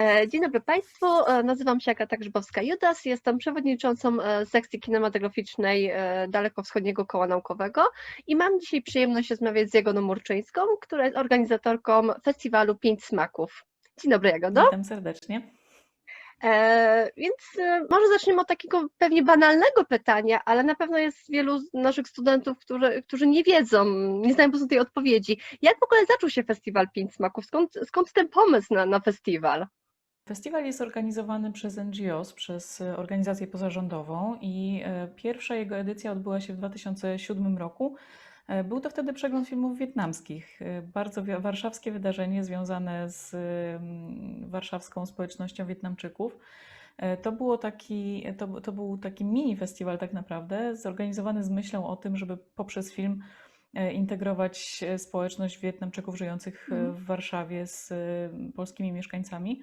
E, Dzień dobry Państwu, E, nazywam się Agata Grzybowska-Judas, jestem przewodniczącą e, sekcji kinematograficznej Dalekowschodniego Koła Naukowego i mam dzisiaj przyjemność rozmawiać z Jagodą Murczyńską, która jest organizatorką festiwalu Pięć Smaków. Dzień dobry Jagodo. Witam serdecznie. Więc może zaczniemy od takiego pewnie banalnego pytania, ale na pewno jest wielu z naszych studentów, którzy, którzy nie wiedzą, nie znają po prostu tej odpowiedzi. Jak w ogóle zaczął się festiwal Pięć Smaków? Skąd, skąd ten pomysł na, na festiwal? Festiwal jest organizowany przez NGOs, przez e, organizację pozarządową i e, pierwsza jego edycja odbyła się w 2007 roku. E, Był to wtedy przegląd filmów wietnamskich. Bardzo warszawskie wydarzenie związane z mm, warszawską społecznością Wietnamczyków. To, było taki, to, to był taki mini festiwal tak naprawdę, zorganizowany z myślą o tym, żeby poprzez film integrować społeczność Wietnamczyków żyjących Mhm. w Warszawie z polskimi mieszkańcami.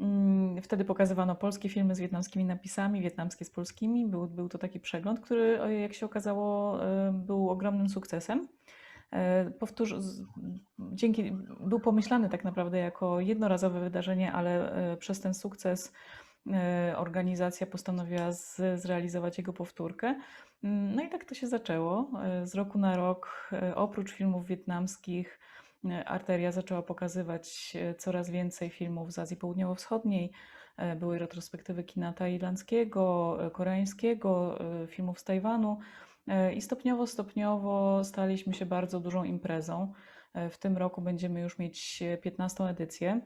Mm, Wtedy pokazywano polskie filmy z wietnamskimi napisami, wietnamskie z polskimi. Był, był to taki przegląd, który, o, jak się okazało, e, był ogromnym sukcesem. E, Powtórz, dzięki, był pomyślany tak naprawdę jako jednorazowe wydarzenie, ale e, przez ten sukces e, organizacja postanowiła z, zrealizować jego powtórkę. Mm, No i tak to się zaczęło. E, Z roku na rok, e, oprócz filmów wietnamskich, e, Arteria zaczęła pokazywać e, coraz więcej filmów z Azji Południowo-Wschodniej. E, Były retrospektywy kina tajlandzkiego, e, koreańskiego, e, filmów z Tajwanu. E, I stopniowo, stopniowo staliśmy się bardzo dużą imprezą. E, W tym roku będziemy już mieć e, 15. edycję.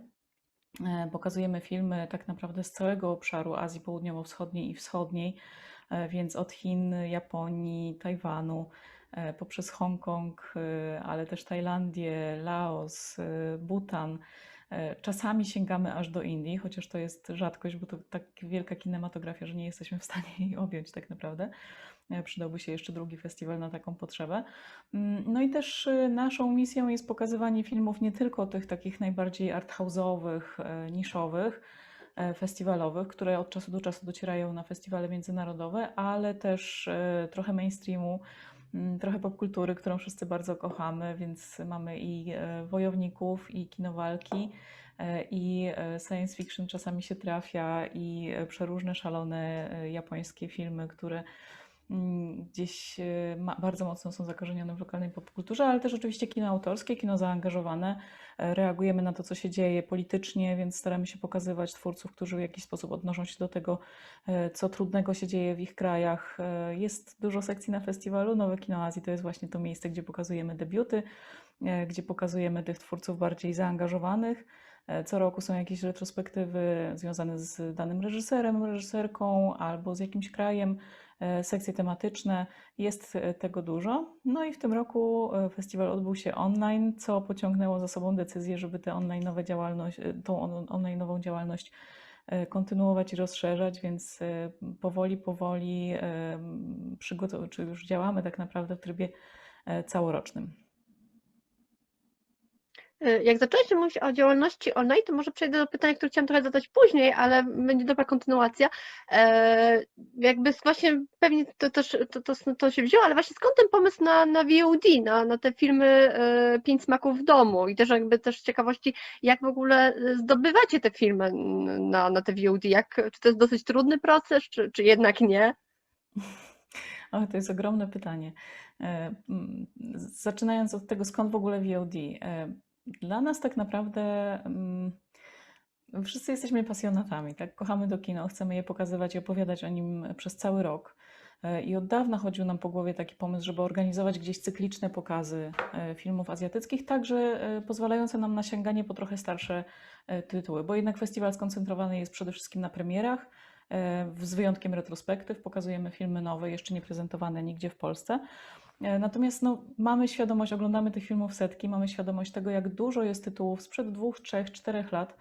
E, Pokazujemy filmy tak naprawdę z całego obszaru Azji Południowo-Wschodniej i Wschodniej, e, więc od Chin, Japonii, Tajwanu, e, poprzez Hongkong, e, ale też Tajlandię, Laos, e, Bhutan. E, Czasami sięgamy aż do Indii, chociaż to jest rzadkość, bo to tak wielka kinematografia, że nie jesteśmy w stanie jej objąć tak naprawdę. E, Przydałby się jeszcze drugi festiwal na taką potrzebę. Mm, No i też naszą misją jest pokazywanie filmów nie tylko tych takich najbardziej arthouse'owych, e, niszowych, e, festiwalowych, które od czasu do czasu docierają na festiwale międzynarodowe, ale też e, trochę mainstreamu, trochę popkultury, którą wszyscy bardzo kochamy, więc mamy i e, wojowników, i kinowalki, e, i e, science fiction czasami się trafia, i przeróżne szalone japońskie filmy, które mm, gdzieś e, bardzo mocno są zakorzenione w lokalnej popkulturze, ale też oczywiście kino autorskie, kino zaangażowane. E, Reagujemy na to, co się dzieje politycznie, więc staramy się pokazywać twórców, którzy w jakiś sposób odnoszą się do tego, e, co trudnego się dzieje w ich krajach. Jest dużo sekcji na festiwalu. Nowe Kino Azji to jest właśnie to miejsce, gdzie pokazujemy debiuty, gdzie pokazujemy tych twórców bardziej zaangażowanych. Co roku są jakieś retrospektywy związane z danym reżyserem, reżyserką albo z jakimś krajem sekcje tematyczne. Jest e, tego dużo. No i w tym roku e, festiwal odbył się online, co pociągnęło za sobą decyzję, żeby tę online działalność, e, tą on- online nową działalność e, kontynuować i rozszerzać, więc e, powoli, powoli e, przygotow- czy już działamy tak naprawdę w trybie e, całorocznym. E, Jak zaczęłaś mówić o działalności online, to może przejdę do pytania, które chciałam trochę zadać później, ale będzie dobra kontynuacja. E, jakby właśnie pewnie to to, to, to się wzięło, ale właśnie skąd ten pomysł na, na VOD, na, na te filmy e, Pięć Smaków w domu i też jakby też z ciekawości, jak w ogóle zdobywacie te filmy na, na te VOD, jak, czy to jest dosyć trudny proces, czy, czy jednak nie? O, to jest ogromne pytanie. Zaczynając od tego, skąd w ogóle VOD. Dla nas tak naprawdę mm, wszyscy jesteśmy pasjonatami, tak? Kochamy do kino, chcemy je pokazywać i opowiadać o nim przez cały rok. E, I od dawna chodził nam po głowie taki pomysł, żeby organizować gdzieś cykliczne pokazy e, filmów azjatyckich, także e, pozwalające nam na sięganie po trochę starsze tytuły, bo jednak festiwal skoncentrowany jest przede wszystkim na premierach, z wyjątkiem retrospektyw. Pokazujemy filmy nowe, jeszcze nie prezentowane nigdzie w Polsce. E, Natomiast no, mamy świadomość, oglądamy tych filmów setki, mamy świadomość tego, jak dużo jest tytułów sprzed dwóch, trzech, czterech lat,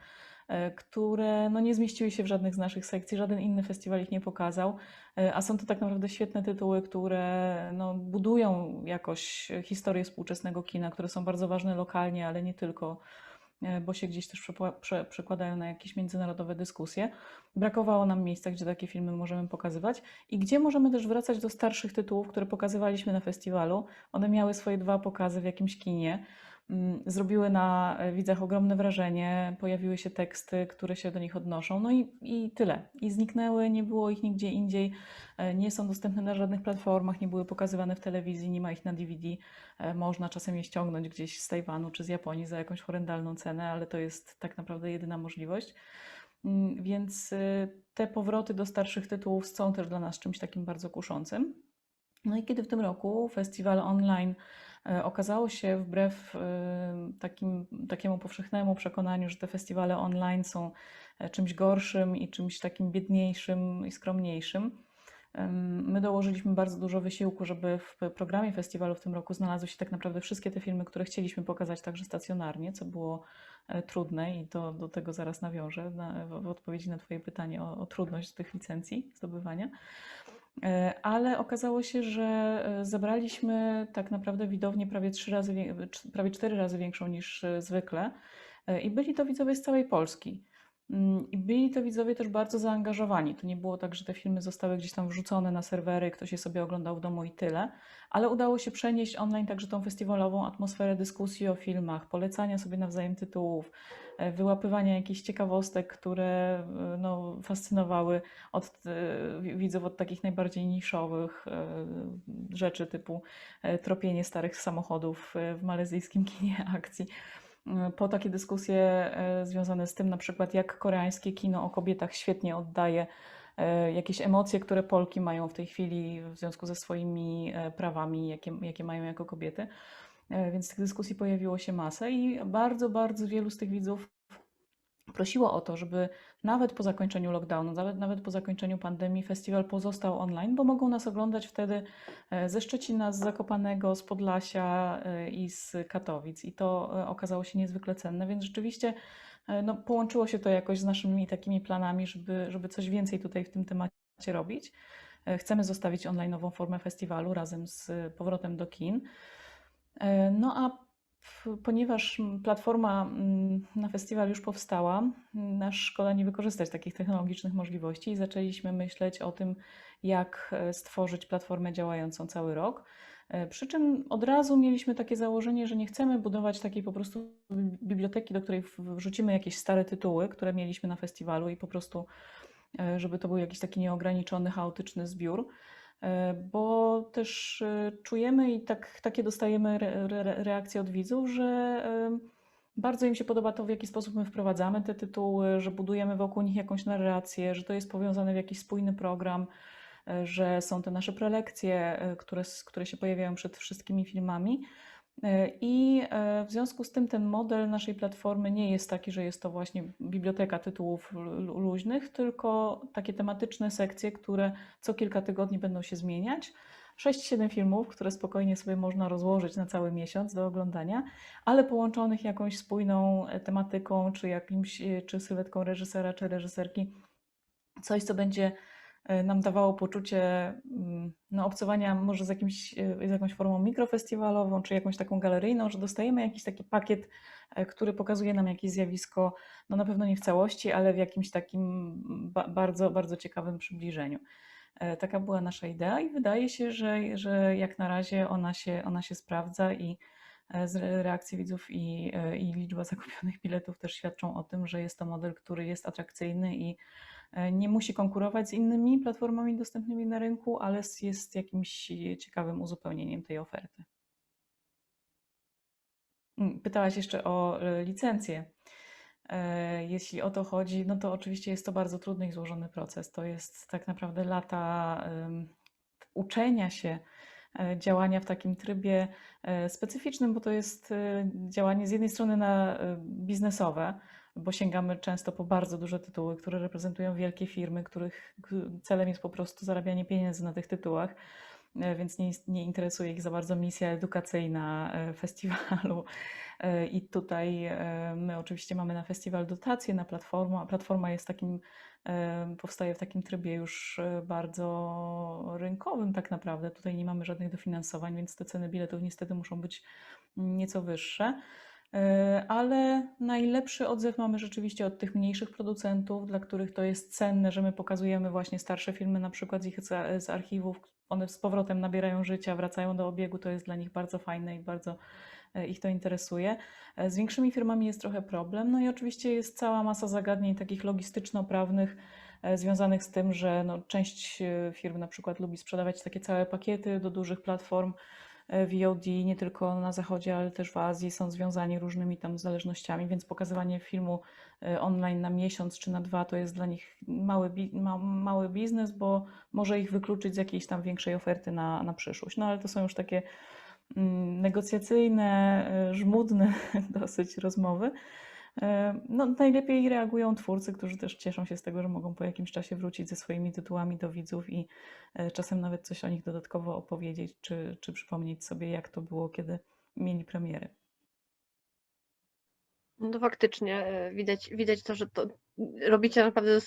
e, które no, nie zmieściły się w żadnych z naszych sekcji, żaden inny festiwal ich nie pokazał, e, a są to tak naprawdę świetne tytuły, które no, budują jakoś historię współczesnego kina, które są bardzo ważne lokalnie, ale nie tylko bo się gdzieś też przekładają na jakieś międzynarodowe dyskusje. Brakowało nam miejsca, gdzie takie filmy możemy pokazywać i gdzie możemy też wracać do starszych tytułów, które pokazywaliśmy na festiwalu. One miały swoje dwa pokazy w jakimś kinie. Mm, zrobiły na e, widzach ogromne wrażenie, pojawiły się teksty, które się do nich odnoszą, no i, i tyle. I zniknęły, nie było ich nigdzie indziej, e, nie są dostępne na żadnych platformach, nie były pokazywane w telewizji, nie ma ich na DVD. E, Można czasem je ściągnąć gdzieś z Tajwanu czy z Japonii za jakąś horrendalną cenę, ale to jest tak naprawdę jedyna możliwość. Mm, Więc y, te powroty do starszych tytułów są też dla nas czymś takim bardzo kuszącym. No i kiedy w tym roku festiwal online e, okazało się, wbrew e, takim, takiemu powszechnemu przekonaniu, że te festiwale online są e, czymś gorszym i czymś takim biedniejszym i skromniejszym, my dołożyliśmy bardzo dużo wysiłku, żeby w programie festiwalu w tym roku znalazły się tak naprawdę wszystkie te filmy, które chcieliśmy pokazać także stacjonarnie, co było e, trudne i to do tego zaraz nawiążę na, w, w odpowiedzi na Twoje pytanie o, o trudność tych licencji zdobywania. E, Ale okazało się, że e, zebraliśmy tak naprawdę widownię prawie trzy razy, cz- prawie cztery razy większą niż e, zwykle. E, I byli to widzowie z całej Polski. Mm, I byli to widzowie też bardzo zaangażowani. To nie było tak, że te filmy zostały gdzieś tam wrzucone na serwery, ktoś je sobie oglądał w domu i tyle, ale udało się przenieść online także tą festiwalową atmosferę dyskusji o filmach, polecania sobie nawzajem tytułów, e, wyłapywania jakichś ciekawostek, które e, no, fascynowały od e, wi- widzów od takich najbardziej niszowych rzeczy typu tropienie starych samochodów w malezyjskim kinie akcji, po takie dyskusje e, związane z tym na przykład jak koreańskie kino o kobietach świetnie oddaje e, jakieś emocje, które Polki mają w tej chwili w związku ze swoimi prawami, jakie, jakie mają jako kobiety. Więc tych dyskusji pojawiło się masę i bardzo, bardzo wielu z tych widzów prosiło o to, żeby nawet po zakończeniu lockdownu, nawet, nawet po zakończeniu pandemii, festiwal pozostał online, bo mogą nas oglądać wtedy e, ze Szczecina, z Zakopanego, z Podlasia e, i z Katowic. I to e, okazało się niezwykle cenne, więc rzeczywiście no, połączyło się to jakoś z naszymi takimi planami, żeby, żeby coś więcej tutaj w tym temacie robić. Chcemy zostawić online'ową formę festiwalu razem z powrotem do kin. No a ponieważ platforma mm, na festiwal już powstała, nasz szkoła nie wykorzystać takich technologicznych możliwości i zaczęliśmy myśleć o tym, jak e, stworzyć platformę działającą cały rok. E, Przy czym od razu mieliśmy takie założenie, że nie chcemy budować takiej po prostu bi- biblioteki, do której wrzucimy jakieś stare tytuły, które mieliśmy na festiwalu i po prostu, e, żeby to był jakiś taki nieograniczony, chaotyczny zbiór. E, Bo też e, czujemy i tak, takie dostajemy re, re, reakcje od widzów, że bardzo im się podoba to, w jaki sposób my wprowadzamy te tytuły, że budujemy wokół nich jakąś narrację, że to jest powiązane w jakiś spójny program, e, że są te nasze prelekcje, które, które się pojawiają przed wszystkimi filmami. E, I e, w związku z tym ten model naszej platformy nie jest taki, że jest to właśnie biblioteka tytułów lu- luźnych, tylko takie tematyczne sekcje, które co kilka tygodni będą się zmieniać. 6-7 filmów, które spokojnie sobie można rozłożyć na cały miesiąc do oglądania, ale połączonych jakąś spójną e, tematyką, czy jakimś, czy sylwetką reżysera, czy reżyserki. Coś, co będzie nam dawało poczucie mm, no, obcowania może z, jakimś, e, z jakąś formą mikrofestiwalową, czy jakąś taką galeryjną, że dostajemy jakiś taki pakiet, e, który pokazuje nam jakieś zjawisko, no na pewno nie w całości, ale w jakimś takim ba bardzo, bardzo ciekawym przybliżeniu. E, Taka była nasza idea i wydaje się, że, że jak na razie ona się, ona się sprawdza i e, z re- reakcji widzów i, e, i liczba zakupionych biletów też świadczą o tym, że jest to model, który jest atrakcyjny i e, nie musi konkurować z innymi platformami dostępnymi na rynku, ale jest jakimś e, ciekawym uzupełnieniem tej oferty. Mm, Pytałaś jeszcze o e, licencję. E, Jeśli o to chodzi, no to oczywiście jest to bardzo trudny i złożony proces. To jest tak naprawdę lata uczenia się e, działania w takim trybie e, specyficznym, bo to jest e, działanie z jednej strony na e, biznesowe, bo sięgamy często po bardzo duże tytuły, które reprezentują wielkie firmy, których celem jest po prostu zarabianie pieniędzy na tych tytułach. e, Więc nie, nie interesuje ich za bardzo misja edukacyjna e, festiwalu. E, I tutaj my oczywiście mamy na festiwal dotacje na platformę. Platforma jest takim, powstaje w takim trybie już bardzo rynkowym tak naprawdę. Tutaj nie mamy żadnych dofinansowań, więc te ceny biletów niestety muszą być nieco wyższe. E, Ale najlepszy odzew mamy rzeczywiście od tych mniejszych producentów, dla których to jest cenne, że my pokazujemy właśnie starsze filmy, na przykład z ich z archiwów. One z powrotem nabierają życia, wracają do obiegu. To jest dla nich bardzo fajne i bardzo e, ich to interesuje. E, Z większymi firmami jest trochę problem. No i oczywiście jest cała masa zagadnień takich logistyczno-prawnych związanych z tym, że no, część firm na przykład lubi sprzedawać takie całe pakiety do dużych platform VOD, nie tylko na zachodzie, ale też w Azji są związani różnymi tam zależnościami, więc pokazywanie filmu e, online na miesiąc czy na dwa to jest dla nich mały, mały biznes, bo może ich wykluczyć z jakiejś tam większej oferty na, na przyszłość. No ale to są już takie mm, negocjacyjne, e, żmudne dosyć rozmowy. E, No, najlepiej reagują twórcy, którzy też cieszą się z tego, że mogą po jakimś czasie wrócić ze swoimi tytułami do widzów i e, czasem nawet coś o nich dodatkowo opowiedzieć, czy, czy przypomnieć sobie, jak to było, kiedy mieli premiery. No faktycznie e, widać, widać to, że to robicie naprawdę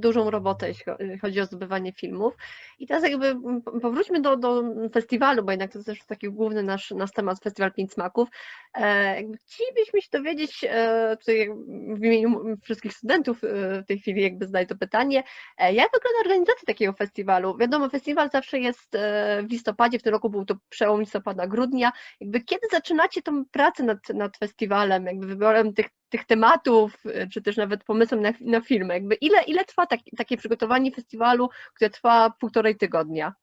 dużą robotę, jeśli cho- chodzi o zdobywanie filmów. I teraz jakby powróćmy do, do festiwalu, bo jednak to jest też taki główny nasz, nasz temat, Festiwal Pięć Smaków. E, chcielibyśmy się dowiedzieć, e, tutaj w imieniu wszystkich studentów e, w tej chwili jakby zadaję to pytanie, jak wygląda organizacja takiego festiwalu? Wiadomo, festiwal zawsze jest w listopadzie, w tym roku był to przełom listopada, grudnia. Jakby kiedy zaczynacie tą pracę nad, nad festiwalem, jakby wyborem tych, tych tematów, y, czy też nawet pomysłem na, na? Jakby ile, ile trwa taki, takie przygotowanie festiwalu, które trwa półtorej tygodnia?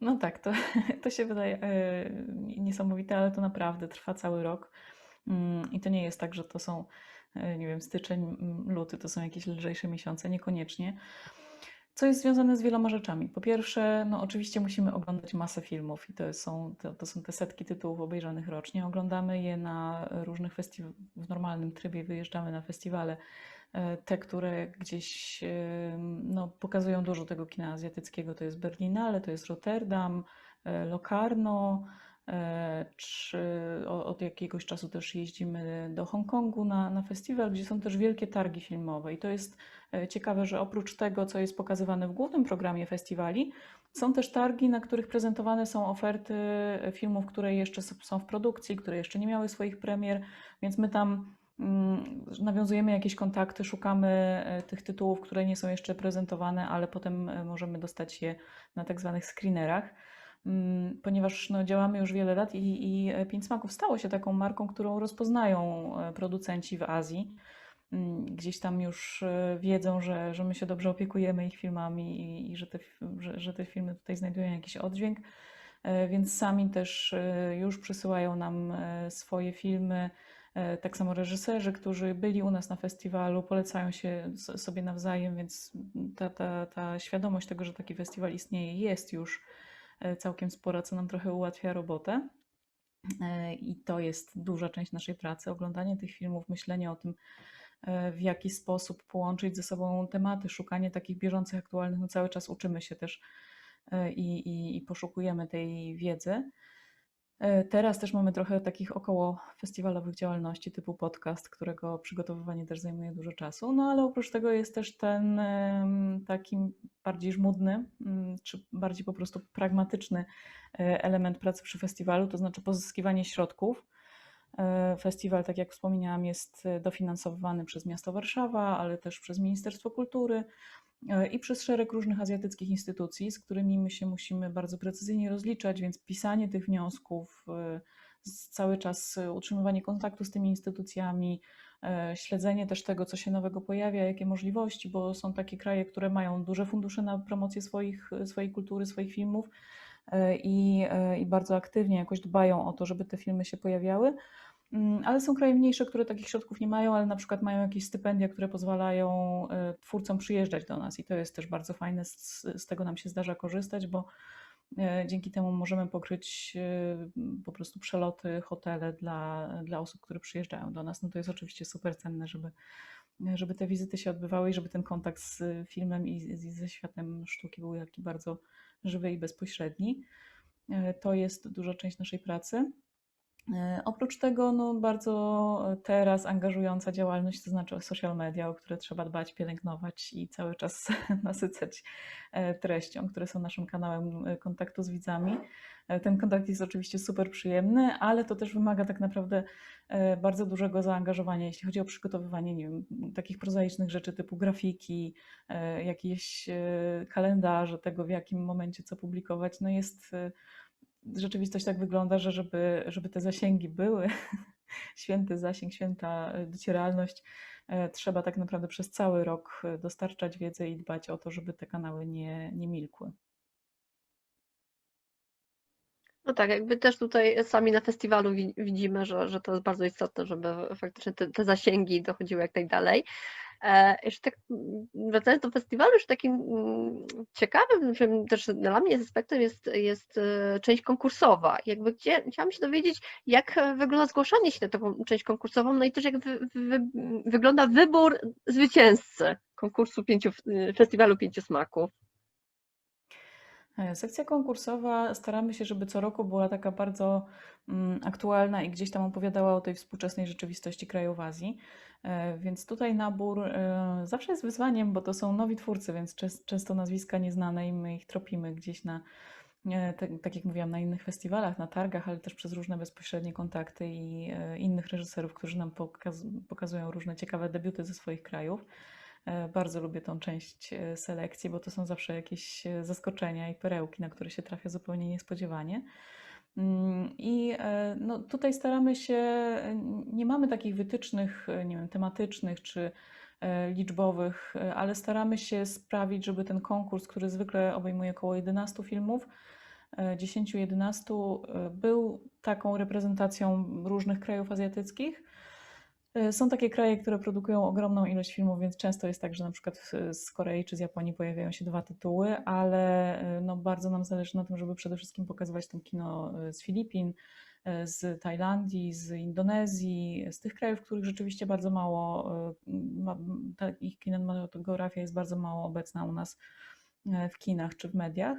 No tak, to, to się wydaje e, niesamowite, ale to naprawdę trwa cały rok. Mm, I to nie jest tak, że to są, e, nie wiem, styczeń, m, luty, to są jakieś lżejsze miesiące, niekoniecznie. Co jest związane z wieloma rzeczami. Po pierwsze, no oczywiście musimy oglądać masę filmów i to są, to, to są te setki tytułów obejrzanych rocznie. Oglądamy je na różnych festiwalach, w normalnym trybie wyjeżdżamy na festiwale, e, te, które gdzieś e, no, pokazują dużo tego kina azjatyckiego. To jest Berlinale, to jest Rotterdam, e, Locarno, czy o- od jakiegoś czasu też jeździmy do Hongkongu na, na festiwal, gdzie są też wielkie targi filmowe. I to jest e, ciekawe, że oprócz tego, co jest pokazywane w głównym programie festiwali, są też targi, na których prezentowane są oferty e, filmów, które jeszcze są w produkcji, które jeszcze nie miały swoich premier, więc my tam mm, nawiązujemy jakieś kontakty, szukamy e, tych tytułów, które nie są jeszcze prezentowane, ale potem e, możemy dostać je na tak zwanych screenerach. Mm, Ponieważ no, działamy już wiele lat i, i e, Pięć Smaków stało się taką marką, którą rozpoznają e, producenci w Azji. Mm, Gdzieś tam już e, wiedzą, że, że my się dobrze opiekujemy ich filmami i, i że, te, że, że te filmy tutaj znajdują jakiś oddźwięk, więc sami też już przysyłają nam swoje filmy. Tak samo reżyserzy, którzy byli u nas na festiwalu, polecają się sobie nawzajem, więc ta, ta, ta świadomość tego, że taki festiwal istnieje, jest już całkiem spora, co nam trochę ułatwia robotę. E, I to jest duża część naszej pracy, oglądanie tych filmów, myślenie o tym, e, w jaki sposób połączyć ze sobą tematy, szukanie takich bieżących, aktualnych. No cały czas uczymy się też e, i, i, i poszukujemy tej wiedzy. E, Teraz też mamy trochę takich około festiwalowych działalności typu podcast, którego przygotowywanie też zajmuje dużo czasu. No ale oprócz tego jest też ten taki bardziej żmudny, mm, czy bardziej po prostu pragmatyczny e, element pracy przy festiwalu, to znaczy pozyskiwanie środków. E, Festiwal, tak jak wspomniałam, jest dofinansowywany przez miasto Warszawa, ale też przez Ministerstwo Kultury i przez szereg różnych azjatyckich instytucji, z którymi my się musimy bardzo precyzyjnie rozliczać, więc pisanie tych wniosków, e, cały czas e, utrzymywanie kontaktu z tymi instytucjami, e, śledzenie też tego, co się nowego pojawia, jakie możliwości, bo są takie kraje, które mają duże fundusze na promocję swoich, swojej kultury, swoich filmów e, i, e, i bardzo aktywnie jakoś dbają o to, żeby te filmy się pojawiały. Mm, Ale są kraje mniejsze, które takich środków nie mają, ale na przykład mają jakieś stypendia, które pozwalają e, twórcom przyjeżdżać do nas i to jest też bardzo fajne, z, z tego nam się zdarza korzystać, bo e, dzięki temu możemy pokryć e, po prostu przeloty, hotele dla, dla osób, które przyjeżdżają do nas. No to jest oczywiście super cenne, żeby, żeby te wizyty się odbywały i żeby ten kontakt z filmem i z, ze światem sztuki był taki bardzo żywy i bezpośredni. To jest duża część naszej pracy. E, Oprócz tego, no, bardzo teraz angażująca działalność, to znaczy social media, o które trzeba dbać, pielęgnować i cały czas nasycać e, treścią, które są naszym kanałem e, kontaktu z widzami. E, Ten kontakt jest oczywiście super przyjemny, ale to też wymaga tak naprawdę e, bardzo dużego zaangażowania, jeśli chodzi o przygotowywanie, nie wiem, takich prozaicznych rzeczy typu grafiki, e, jakieś e, kalendarze tego, w jakim momencie co publikować. No jest e, rzeczywistość tak wygląda, że żeby, żeby te zasięgi były, święty zasięg, święta e, docieralność, e, trzeba tak naprawdę przez cały rok e, dostarczać wiedzę i dbać o to, żeby te kanały nie, nie milkły. No tak, jakby też tutaj sami na festiwalu wi- widzimy, że, że to jest bardzo istotne, żeby faktycznie te, te zasięgi dochodziły jak najdalej. E, Jeszcze tak mm, wracając do festiwalu, już takim mm, ciekawym, że też dla mnie jest aspektem jest, jest e, część konkursowa. Jakby chciałam się dowiedzieć, jak e, wygląda zgłaszanie się na taką część konkursową, no i też jak wy, wy, wygląda wybór zwycięzcy konkursu pięciu, festiwalu pięciu smaków. E, Sekcja konkursowa staramy się, żeby co roku była taka bardzo mm, aktualna i gdzieś tam opowiadała o tej współczesnej rzeczywistości krajów Azji. E, Więc tutaj nabór e, zawsze jest wyzwaniem, bo to są nowi twórcy, więc często nazwiska nieznane i my ich tropimy gdzieś na, tak, jak mówiłam, na innych festiwalach, na targach, ale też przez różne bezpośrednie kontakty i innych reżyserów, którzy nam pokaz pokazują różne ciekawe debiuty ze swoich krajów. E, Bardzo lubię tą część e, selekcji, bo to są zawsze jakieś e, zaskoczenia i perełki, na które się trafia zupełnie niespodziewanie. Mm, I no, tutaj staramy się, nie mamy takich wytycznych, nie wiem, tematycznych czy liczbowych, ale staramy się sprawić, żeby ten konkurs, który zwykle obejmuje około 11 filmów, e, 10-11, e, był taką reprezentacją różnych krajów azjatyckich. E, Są takie kraje, które produkują ogromną ilość filmów, więc często jest tak, że na przykład z Korei czy z Japonii pojawiają się dwa tytuły, ale e, no, bardzo nam zależy na tym, żeby przede wszystkim pokazywać tam kino e, z Filipin, z Tajlandii, z Indonezji, z tych krajów, w których rzeczywiście bardzo mało, ich kinematografia jest bardzo mało obecna u nas w kinach czy w mediach.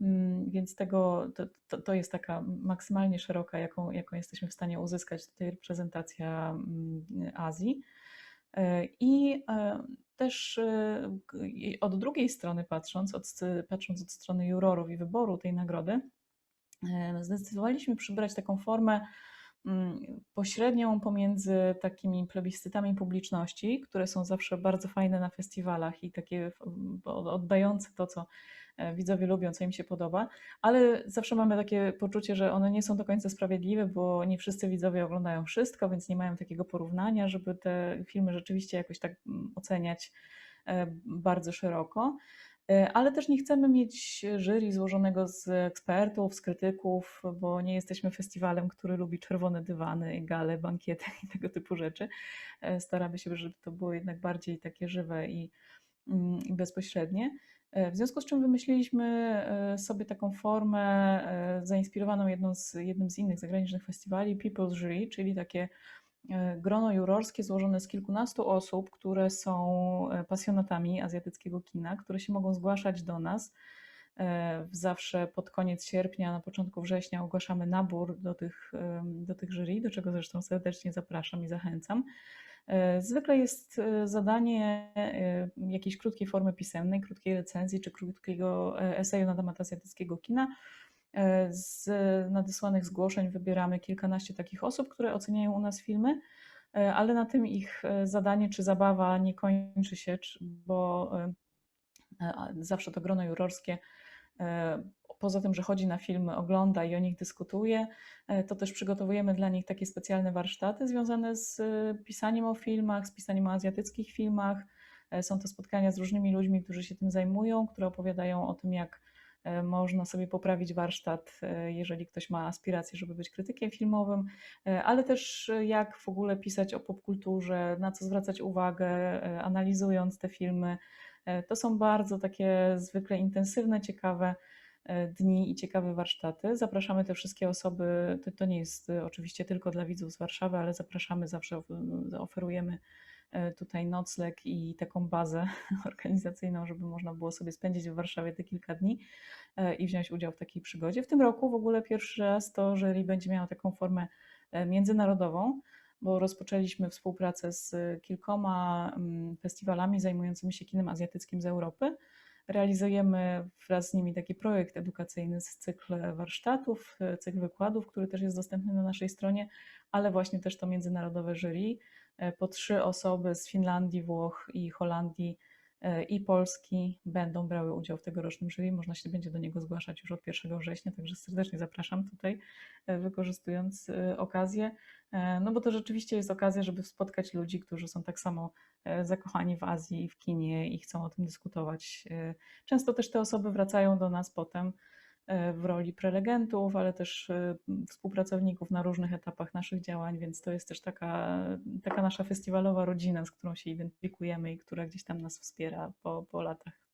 Mm, Więc tego, to, to, to jest taka maksymalnie szeroka, jaką, jaką jesteśmy w stanie uzyskać tutaj reprezentacja mm, Azji. E, I e, też e, od drugiej strony patrząc, od, patrząc od strony jurorów i wyboru tej nagrody, zdecydowaliśmy przybrać taką formę pośrednią pomiędzy takimi plebiscytami publiczności, które są zawsze bardzo fajne na festiwalach i takie oddające to, co e, widzowie lubią, co im się podoba, ale zawsze mamy takie poczucie, że one nie są do końca sprawiedliwe, bo nie wszyscy widzowie oglądają wszystko, więc nie mają takiego porównania, żeby te filmy rzeczywiście jakoś tak mm, oceniać e, bardzo szeroko. E, Ale też nie chcemy mieć jury złożonego z ekspertów, z krytyków, bo nie jesteśmy festiwalem, który lubi czerwone dywany, gale, bankiety i tego typu rzeczy. E, Staramy się, żeby to było jednak bardziej takie żywe i, mm, i bezpośrednie. E, W związku z czym wymyśliliśmy sobie taką formę zainspirowaną jedną z, jednym z innych zagranicznych festiwali, People's Jury, czyli takie grono jurorskie złożone z kilkunastu osób, które są e, pasjonatami azjatyckiego kina, które się mogą zgłaszać do nas. E, Zawsze pod koniec sierpnia, na początku września ogłaszamy nabór do tych, do tych jury, do czego zresztą serdecznie zapraszam i zachęcam. E, Zwykle jest e, zadanie e, jakiejś krótkiej formy pisemnej, krótkiej recenzji czy krótkiego e, eseju na temat azjatyckiego kina. E, Z nadesłanych zgłoszeń wybieramy kilkanaście takich osób, które oceniają u nas filmy, e, ale na tym ich e, zadanie czy zabawa nie kończy się, bo zawsze to grono jurorskie poza tym, że chodzi na filmy, ogląda i o nich dyskutuje, to też przygotowujemy dla nich takie specjalne warsztaty związane z pisaniem o filmach, z pisaniem o azjatyckich filmach. Są to spotkania z różnymi ludźmi, którzy się tym zajmują, które opowiadają o tym, jak można sobie poprawić warsztat, e, jeżeli ktoś ma aspiracje, żeby być krytykiem filmowym, e, ale też e, jak w ogóle pisać o popkulturze, na co zwracać uwagę, e, analizując te filmy. E, To są bardzo takie zwykle intensywne, ciekawe e, dni i ciekawe warsztaty. Zapraszamy te wszystkie osoby. To, to nie jest e, oczywiście tylko dla widzów z Warszawy, ale zapraszamy zawsze, oferujemy e, tutaj nocleg i taką bazę organizacyjną, żeby można było sobie spędzić w Warszawie te kilka dni e, i wziąć udział w takiej przygodzie. W tym roku w ogóle pierwszy raz to jury będzie miało taką formę e, międzynarodową, bo rozpoczęliśmy współpracę z kilkoma mm, festiwalami zajmującymi się kinem azjatyckim z Europy. Realizujemy wraz z nimi taki projekt edukacyjny z cykl warsztatów, e, cykl wykładów, który też jest dostępny na naszej stronie, ale właśnie też to międzynarodowe jury. E, Po trzy osoby z Finlandii, Włoch i Holandii e, i Polski będą brały udział w tegorocznym jury. Można się będzie do niego zgłaszać już od 1 września, także serdecznie zapraszam tutaj, e, wykorzystując okazję, no bo to rzeczywiście jest okazja, żeby spotkać ludzi, którzy są tak samo zakochani w Azji i w kinie i chcą o tym dyskutować. Często też te osoby wracają do nas potem w roli prelegentów, ale też e, współpracowników na różnych etapach naszych działań, więc to jest też taka, taka nasza festiwalowa rodzina, z którą się identyfikujemy i która gdzieś tam nas wspiera po, po latach.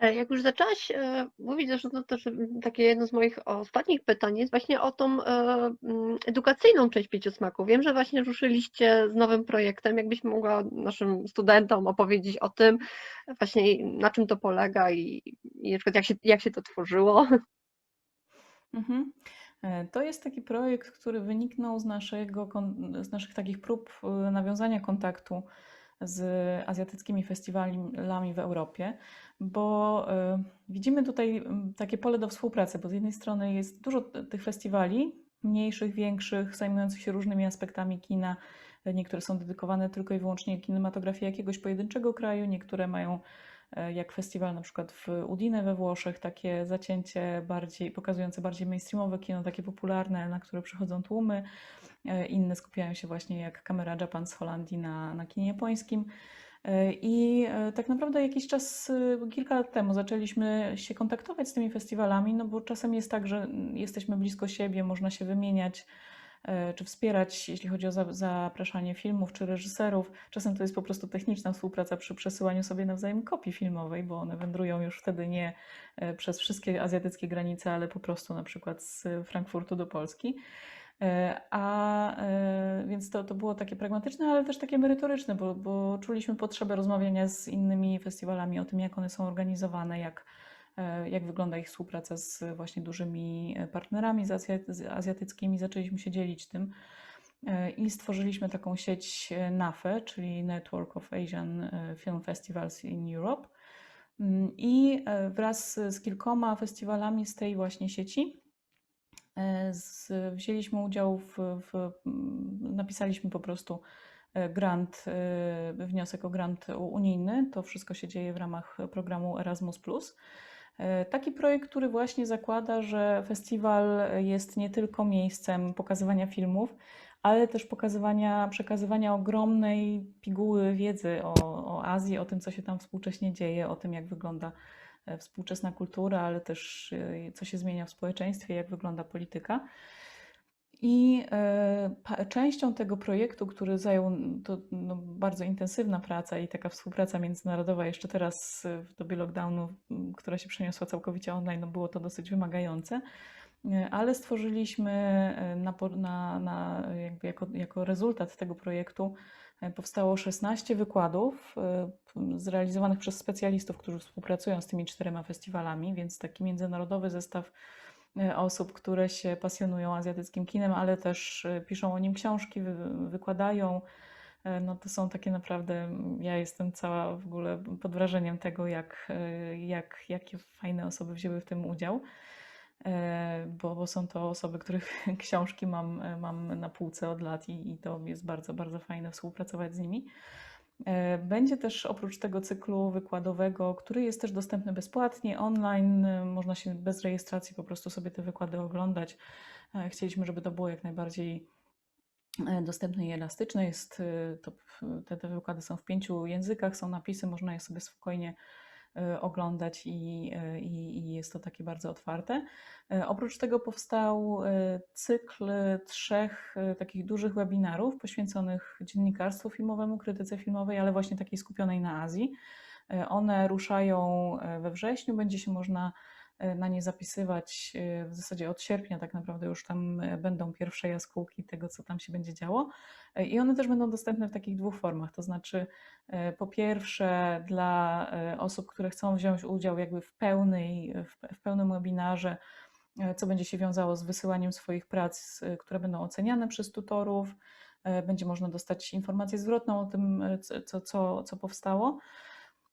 Jak już zaczęłaś e, mówić, zresztą to też takie jedno z moich ostatnich pytań jest właśnie o tą e, edukacyjną część Pięciu Smaków. Wiem, że właśnie ruszyliście z nowym projektem. Jakbyś mogła naszym studentom opowiedzieć o tym, właśnie na czym to polega i, i na przykład jak się, jak się to tworzyło. Mhm. E, To jest taki projekt, który wyniknął z, naszego, z naszych takich prób e, nawiązania kontaktu z azjatyckimi festiwalami w Europie, bo e, widzimy tutaj m, takie pole do współpracy, bo z jednej strony jest dużo tych festiwali, mniejszych, większych, zajmujących się różnymi aspektami kina. Niektóre są dedykowane tylko i wyłącznie kinematografii jakiegoś pojedynczego kraju, niektóre mają jak festiwal na przykład w Udine we Włoszech, takie zacięcie bardziej, pokazujące bardziej mainstreamowe kino, takie popularne, na które przychodzą tłumy. E, Inne skupiają się właśnie jak Kamera Japan z Holandii na, na kinie japońskim. E, I e, tak naprawdę jakiś czas, e, kilka lat temu zaczęliśmy się kontaktować z tymi festiwalami, no bo czasem jest tak, że mm, jesteśmy blisko siebie, można się wymieniać e, czy wspierać, jeśli chodzi o za- zapraszanie filmów czy reżyserów. Czasem to jest po prostu techniczna współpraca przy przesyłaniu sobie nawzajem kopii filmowej, bo one wędrują już wtedy nie e, przez wszystkie azjatyckie granice, ale po prostu na przykład z Frankfurtu do Polski. E, A e, więc to, to było takie pragmatyczne, ale też takie merytoryczne, bo, bo czuliśmy potrzebę rozmawiania z innymi festiwalami o tym, jak one są organizowane, jak, e, jak wygląda ich współpraca z właśnie dużymi e, partnerami azjatyckimi. Zaczęliśmy się dzielić tym e, i stworzyliśmy taką sieć e, NAFE, czyli Network of Asian e, Film Festivals in Europe. Mm, I e, wraz z kilkoma festiwalami z tej właśnie sieci e, z, wzięliśmy udział w, w, mm, napisaliśmy po prostu e, grant, e, wniosek o grant unijny. To wszystko się dzieje w ramach programu Erasmus+. E, Taki projekt, który właśnie zakłada, że festiwal jest nie tylko miejscem pokazywania filmów, ale też pokazywania, przekazywania ogromnej piguły wiedzy o, o Azji, o tym, co się tam współcześnie dzieje, o tym, jak wygląda e, współczesna kultura, ale też e, co się zmienia w społeczeństwie, jak wygląda polityka. I e, częścią tego projektu, który zajął to no, bardzo intensywna praca i taka współpraca międzynarodowa, jeszcze teraz e, w dobie lockdownu, która się przeniosła całkowicie online, no było to dosyć wymagające, e, ale stworzyliśmy na, na, na jako, jako rezultat tego projektu powstało 16 wykładów zrealizowanych przez specjalistów, którzy współpracują z tymi czterema festiwalami, więc taki międzynarodowy zestaw osób, które się pasjonują azjatyckim kinem, ale też e, piszą o nim książki, wy- wykładają. E, No to są takie naprawdę, mm, ja jestem cała w ogóle pod wrażeniem tego, jak, jak, jakie fajne osoby wzięły w tym udział, bo, bo są to osoby, których książki mam, mam na półce od lat i, i to jest bardzo, bardzo fajne współpracować z nimi. E, Będzie też oprócz tego cyklu wykładowego, który jest też dostępny bezpłatnie online, e, można się bez rejestracji po prostu sobie te wykłady oglądać. E, Chcieliśmy, żeby to było jak najbardziej dostępne i elastyczne. Jest, to, te, te wykłady są w pięciu językach, są napisy, można je sobie spokojnie oglądać i, e, i, i jest to takie bardzo otwarte. E, Oprócz tego powstał cykl trzech takich dużych webinarów poświęconych dziennikarstwu filmowemu, krytyce filmowej, ale właśnie takiej skupionej na Azji. One ruszają we wrześniu, będzie się można na nie zapisywać e, w zasadzie od sierpnia tak naprawdę już tam e, będą pierwsze jaskółki tego, co tam się będzie działo. E, I one też będą dostępne w takich dwóch formach, to znaczy e, po pierwsze dla e, osób, które chcą wziąć udział jakby w pełnej, w pe- w pełnym webinarze, e, co będzie się wiązało z wysyłaniem swoich prac, e, które będą oceniane przez tutorów. E, Będzie można dostać informację zwrotną o tym, e, co, co, co powstało.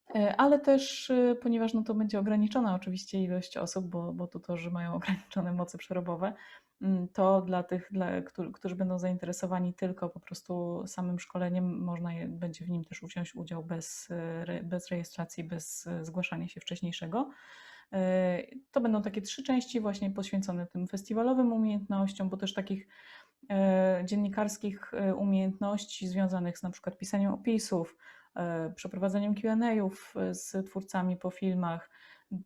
E, Ale też, e, ponieważ no to będzie ograniczona oczywiście ilość osób, bo, bo tutorzy mają ograniczone moce przerobowe, mm, to dla tych, dla, którzy, którzy będą zainteresowani tylko po prostu samym szkoleniem, można je, będzie w nim też wziąć udział bez, e, bez rejestracji, bez zgłaszania się wcześniejszego. To będą takie trzy części właśnie poświęcone tym festiwalowym umiejętnościom, bo też takich dziennikarskich umiejętności związanych z na przykład pisaniem opisów, e, przeprowadzaniem Q&A'ów e, z twórcami po filmach,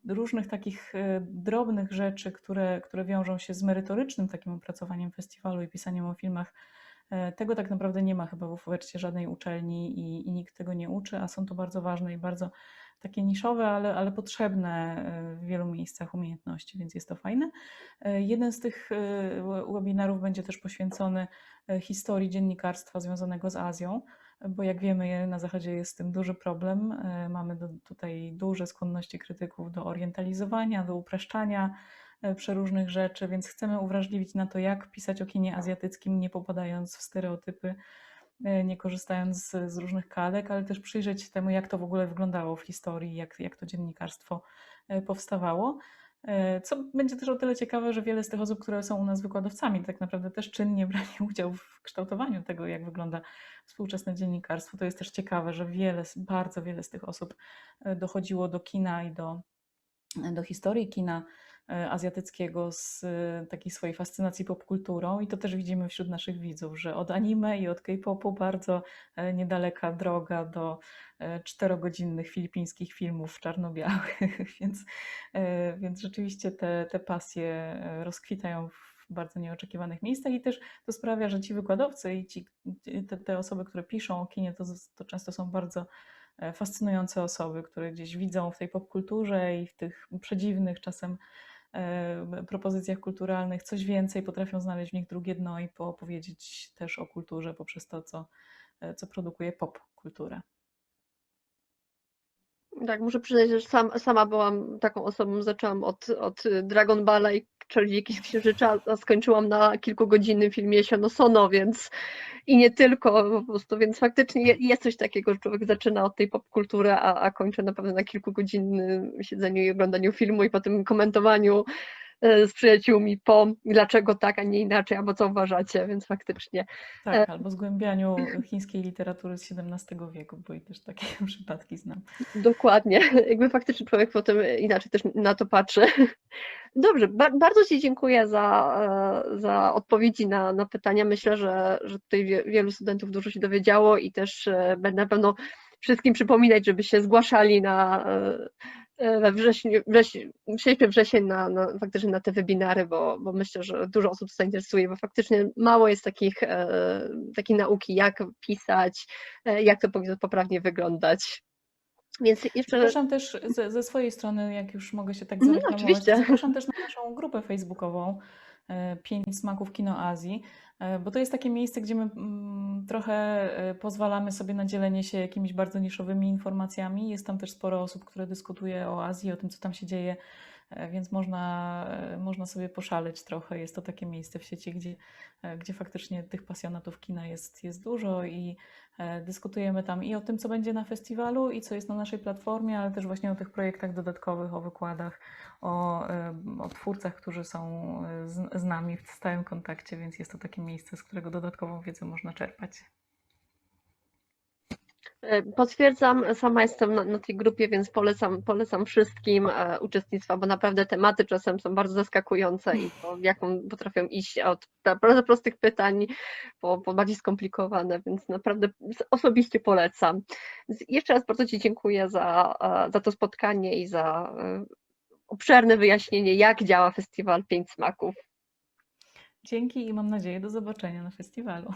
różnych takich e, drobnych rzeczy, które, które wiążą się z merytorycznym takim opracowaniem festiwalu i pisaniem o filmach. Tego tak naprawdę nie ma chyba w ofercie żadnej uczelni i, i nikt tego nie uczy, a są to bardzo ważne i bardzo takie niszowe, ale, ale potrzebne w wielu miejscach umiejętności, więc jest to fajne. Jeden z tych we- webinarów będzie też poświęcony historii dziennikarstwa związanego z Azją, bo jak wiemy, na Zachodzie jest z tym duży problem. E, Mamy do, tutaj duże skłonności krytyków do orientalizowania, do upraszczania e, przeróżnych rzeczy, więc chcemy uwrażliwić na to, jak pisać o kinie azjatyckim, nie popadając w stereotypy, e, nie korzystając z, różnych kalek, ale też przyjrzeć się temu, jak to w ogóle wyglądało w historii, jak, jak to dziennikarstwo powstawało. E, Co będzie też o tyle ciekawe, że wiele z tych osób, które są u nas wykładowcami, tak naprawdę też czynnie brali udział w kształtowaniu tego, jak wygląda współczesne dziennikarstwo. To jest też ciekawe, że wiele, bardzo wiele z tych osób e, dochodziło do kina i do, do historii kina e, azjatyckiego z e, takiej swojej fascynacji popkulturą i to też widzimy wśród naszych widzów, że od anime i od K-popu bardzo e, niedaleka droga do e, czterogodzinnych filipińskich filmów czarno-białych, więc, e, więc rzeczywiście te, te pasje e, rozkwitają w bardzo nieoczekiwanych miejscach i też to sprawia, że ci wykładowcy i ci, te, te osoby, które piszą o kinie, to, to często są bardzo e, fascynujące osoby, które gdzieś widzą w tej popkulturze i w tych przedziwnych czasem e, propozycjach kulturalnych coś więcej, potrafią znaleźć w nich drugie dno i poopowiedzieć też o kulturze poprzez to, co, e, co produkuje pop kulturę. Tak, muszę przyznać, że sam, sama byłam taką osobą, zaczęłam od, od Dragon Balla i Czarownieki z Księżyca, a skończyłam na kilkugodzinnym filmie Sionosono, więc i nie tylko po prostu, więc faktycznie je- jest coś takiego, że człowiek zaczyna od tej popkultury, a, a kończy naprawdę na kilkugodzinnym siedzeniu i oglądaniu filmu i potem komentowaniu e, z przyjaciółmi po dlaczego tak, a nie inaczej, albo co uważacie, więc faktycznie Tak, albo zgłębianiu chińskiej literatury z XVII wieku, bo i też takie przypadki znam. Dokładnie. Jakby faktycznie człowiek potem inaczej też na to patrzy. Dobrze, ba bardzo Ci dziękuję za, e, za odpowiedzi na, na pytania. Myślę, że, że tutaj wie wielu studentów dużo się dowiedziało i też e, będę na pewno wszystkim przypominać, żeby się zgłaszali na e, e, we wrześniu, wrześniu, sierpień, wrzesień na, na, faktycznie na te webinary, bo, bo myślę, że dużo osób zainteresuje, bo faktycznie mało jest takich, e, takiej nauki, jak pisać, e, jak to powinno poprawnie wyglądać. Więc jeszcze. Zapraszam też ze, ze swojej strony, jak już mogę się tak Mhm, zareklamować, oczywiście. zapraszam też na naszą grupę facebookową e, Pięć Smaków Kino Azji, e, bo to jest takie miejsce, gdzie my mm, trochę e, pozwalamy sobie na dzielenie się jakimiś bardzo niszowymi informacjami. Jest tam też sporo osób, które dyskutuje o Azji, o tym, co tam się dzieje, e, więc można, e, można sobie poszaleć trochę. Jest to takie miejsce w sieci, gdzie, e, gdzie faktycznie tych pasjonatów kina jest, jest dużo i E, Dyskutujemy tam i o tym, co będzie na festiwalu i co jest na naszej platformie, ale też właśnie o tych projektach dodatkowych, o wykładach, o, o twórcach, którzy są e, z, z nami w stałym kontakcie, więc jest to takie miejsce, z którego dodatkową wiedzę można czerpać. E, Potwierdzam, sama jestem na, na tej grupie, więc polecam, polecam wszystkim e, uczestnictwa, bo naprawdę tematy czasem są bardzo zaskakujące i to, jaką potrafią iść od bardzo prostych pytań po, po bardziej skomplikowane, więc naprawdę osobiście polecam. Więc jeszcze raz bardzo Ci dziękuję za, e, za to spotkanie i za obszerne wyjaśnienie, jak działa festiwal Pięć Smaków. Dzięki i mam nadzieję do zobaczenia na festiwalu.